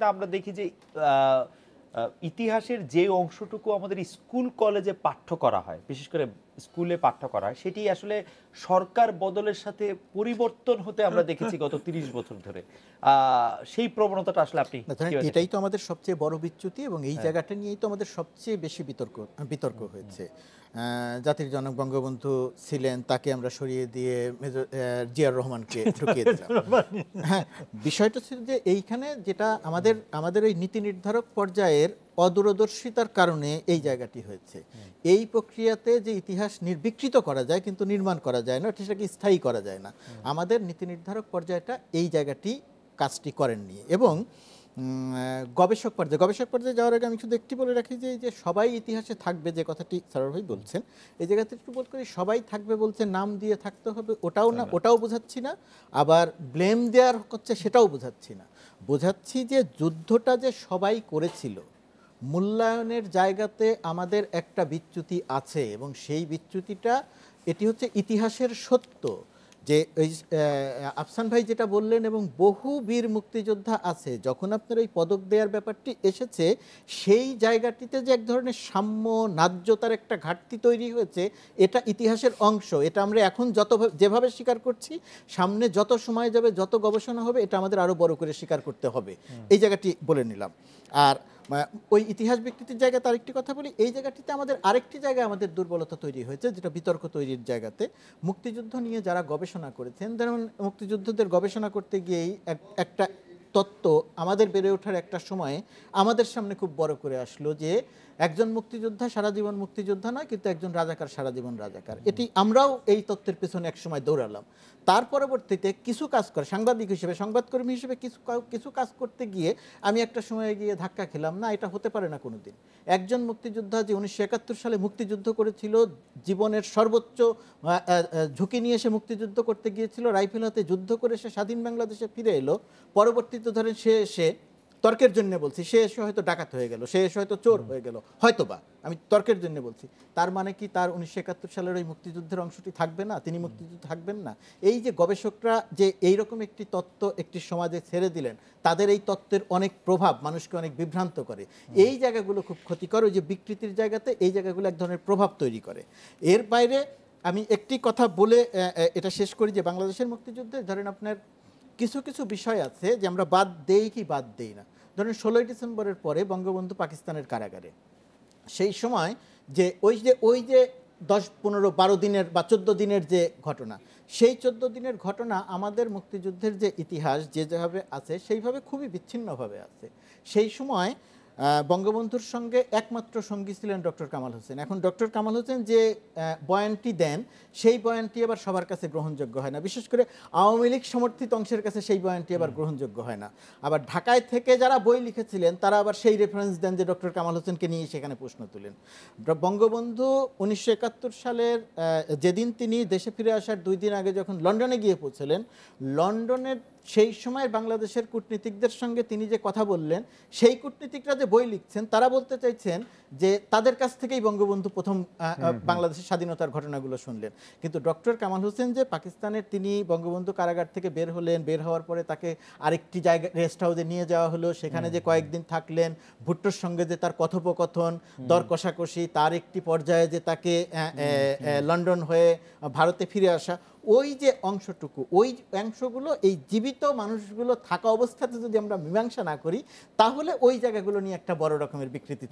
আমরা দেখি যে ইতিহাসের যে অংশটুকু আমাদের স্কুল কলেজে পাঠ্য করা হয় বিশেষ করে স্কুলে পাঠ্য করা সেটি আসলে সরকার বদলের সাথে পরিবর্তন হতে আমরা দেখেছি গত তিরিশ বছর ধরে। সেই প্রবণতাটা আসলে আপনি এটাই তো আমাদের সবচেয়ে বড় বিচ্যুতি এবং এই হ্যাঁ। জায়গাটা নিয়েই তো আমাদের সবচেয়ে বেশি বিতর্ক বিতর্ক হয়েছে। জাতির জনক বঙ্গবন্ধু ছিলেন তাকে আমরা সরিয়ে দিয়ে মেজর আহ, জিয়াউর রহমানকে ঢুকিয়ে দিলাম। হ্যাঁ বিষয়টা ছিল যে এইখানে যেটা আমাদের আমাদের ওই নীতি নির্ধারক পর্যায়ের অদূরদর্শিতার কারণে এই জায়গাটি হয়েছে। এই প্রক্রিয়াতে যে ইতিহাস নির্বিকৃত করা যায় কিন্তু নির্মাণ করা যায় না সেটাকে স্থায়ী করা যায় না। আমাদের নীতি নির্ধারক পর্যায়টা এই জায়গাটি কাজটি করেননি এবং গবেষক পর্যায়ে গবেষক পর্যায়ে যাওয়ার আগে আমি শুধু একটি বলে রাখি যে যে সবাই ইতিহাসে থাকবে যে কথাটি সরল ভাই বলছেন এই জায়গাতে একটু বোধ করি সবাই থাকবে বলছে নাম দিয়ে থাকতে হবে ওটাও না। ওটাও বোঝাচ্ছি না আবার ব্লেম দেওয়ার হচ্ছে সেটাও বোঝাচ্ছি না। বোঝাচ্ছি যে যুদ্ধটা যে সবাই করেছিল মূল্যায়নের জায়গাতে আমাদের একটা বিচ্যুতি আছে এবং সেই বিচ্যুতিটা এটি হচ্ছে ইতিহাসের সত্য যে ওই আফসান ভাই যেটা বললেন এবং বহু বীর মুক্তিযোদ্ধা আছে যখন আপনার এই পদক দেওয়ার ব্যাপারটি এসেছে সেই জায়গাটিতে যে এক ধরনের সাম্য ন্যায্যতার একটা ঘাটতি তৈরি হয়েছে এটা ইতিহাসের অংশ। এটা আমরা এখন যত যেভাবে স্বীকার করছি সামনে যত সময় যাবে যত গবেষণা হবে এটা আমাদের আরও বড় করে স্বীকার করতে হবে। এই জায়গাটি বলে নিলাম। আর ওই ইতিহাস বিকৃতির জায়গায় তার একটি কথা বলি। এই জায়গাটিতে আমাদের আরেকটি জায়গায় আমাদের দুর্বলতা তৈরি হয়েছে, যেটা বিতর্ক তৈরির জায়গাতে। মুক্তিযুদ্ধ নিয়ে যারা গবেষণা করেছেন, যেমন মুক্তিযুদ্ধদের গবেষণা করতে গিয়েই এক- একটা তত্ত্ব আমাদের বেড়ে ওঠার একটা সময়ে আমাদের সামনে খুব বড় করে আসলো যে, একজন মুক্তিযোদ্ধা সারা জীবন মুক্তিযোদ্ধা নয়, কিন্তু একজন রাজাকার সারা জীবন রাজাকার। এটি আমরাও এই তত্ত্বের পেছনে এক সময় দৌড়ালাম। তার পরবর্তীতে কিছু কাজ করে, সাংবাদিক হিসেবে, সংবাদকর্মী হিসেবে কিছু কিছু কাজ করতে গিয়ে আমি একটা সময়ে গিয়ে ধাক্কা খেলাম, না, এটা হতে পারে না কোনো দিন একজন মুক্তিযোদ্ধা যে উনিশশো একাত্তর সালে মুক্তিযুদ্ধ করেছিল, জীবনের সর্বোচ্চ ঝুঁকি নিয়ে সে মুক্তিযুদ্ধ করতে গিয়েছিল, রাইফেল হাতে যুদ্ধ করে সে স্বাধীন বাংলাদেশে ফিরে এলো। পরবর্তীতে ধরেন সে এসে তর্কের জন্য বলছি সে এসে হয়তো ডাকাত হয়ে গেল সে এসে হয়তো চোর হয়ে গেল হয়তো বা আমি তর্কের জন্য বলছি। তার মানে কি? তার উনিশশো একাত্তর সালের ওই মুক্তিযুদ্ধের অংশটি থাকবে না? তিনি মুক্তিযুদ্ধ থাকবেন না? এই যে গবেষকরা যে এইরকম একটি তত্ত্ব একটি সমাজে ছেড়ে দিলেন তাদের এই তত্ত্বের অনেক প্রভাব মানুষকে অনেক বিভ্রান্ত করে। এই জায়গাগুলো খুব ক্ষতিকর ওই যে বিকৃতির জায়গাতে এই জায়গাগুলো এক ধরনের প্রভাব তৈরি করে। এর বাইরে আমি একটি কথা বলে এটা শেষ করি যে বাংলাদেশের মুক্তিযুদ্ধে ধরেন আপনার কিছু কিছু বিষয় আছে যে আমরা বাদ দেই কি বাদ দেই না? ধরেন ষোলোই ডিসেম্বরের পরে বঙ্গবন্ধু পাকিস্তানের কারাগারে। সেই সময় যে ওই যে ওই যে দশ, পনেরো, বারো দিনের বা চোদ্দ দিনের যে ঘটনা, সেই চোদ্দ দিনের ঘটনা আমাদের মুক্তিযুদ্ধের যে ইতিহাস যে যেভাবে আছে, সেইভাবে খুবই বিচ্ছিন্নভাবে আছে। সেই সময় বঙ্গবন্ধুর সঙ্গে একমাত্র সঙ্গী ছিলেন ডক্টর কামাল হোসেন। এখন ডক্টর কামাল হোসেন যে বয়ানটি দেন সেই বয়ানটি আবার সবার কাছে গ্রহণযোগ্য হয় না। বিশেষ করে আওয়ামী লীগ সমর্থিত অংশের কাছে সেই বয়ানটি আবার গ্রহণযোগ্য হয় না। আবার ঢাকায় থেকে যারা বই লিখেছিলেন তারা আবার সেই রেফারেন্স দেন যে ডক্টর কামাল হোসেনকে নিয়ে সেখানে প্রশ্ন তুলেন। বঙ্গবন্ধু উনিশশো একাত্তর সালের যেদিন তিনি দেশে ফিরে আসার দুই দিন আগে যখন লন্ডনে গিয়ে পৌঁছলেন লন্ডনের সেই সময় বাংলাদেশের কূটনীতিকদের সঙ্গে তিনি যে কথা বললেন সেই কূটনীতিকরা যে বই লিখছেন তারা বলতে চাইছেন যে তাদের কাছ থেকেই বঙ্গবন্ধু প্রথম বাংলাদেশের স্বাধীনতার ঘটনাগুলো শুনলেন। কিন্তু ডক্টর কামাল হোসেন যে পাকিস্তানের তিনি বঙ্গবন্ধু কারাগার থেকে বের হলেন বের হওয়ার পরে তাকে আরেকটি জায়গা রেস্ট হাউসে নিয়ে যাওয়া হলো। সেখানে যে কয়েকদিন থাকলেন ভুট্টোর সঙ্গে যে তার কথোপকথন দর কষাকষি তার একটি পর্যায়ে যে তাকে লন্ডন হয়ে ভারতে ফিরে আসা ওই যে অংশটুকু, ওই অংশগুলো, এই জীবিত মানুষগুলো থাকা অবস্থাতে যদি আমরা মীমাংসা না করি, তাহলে ওই জায়গাগুলো নিয়ে একটা বড় রকমের বিকৃতি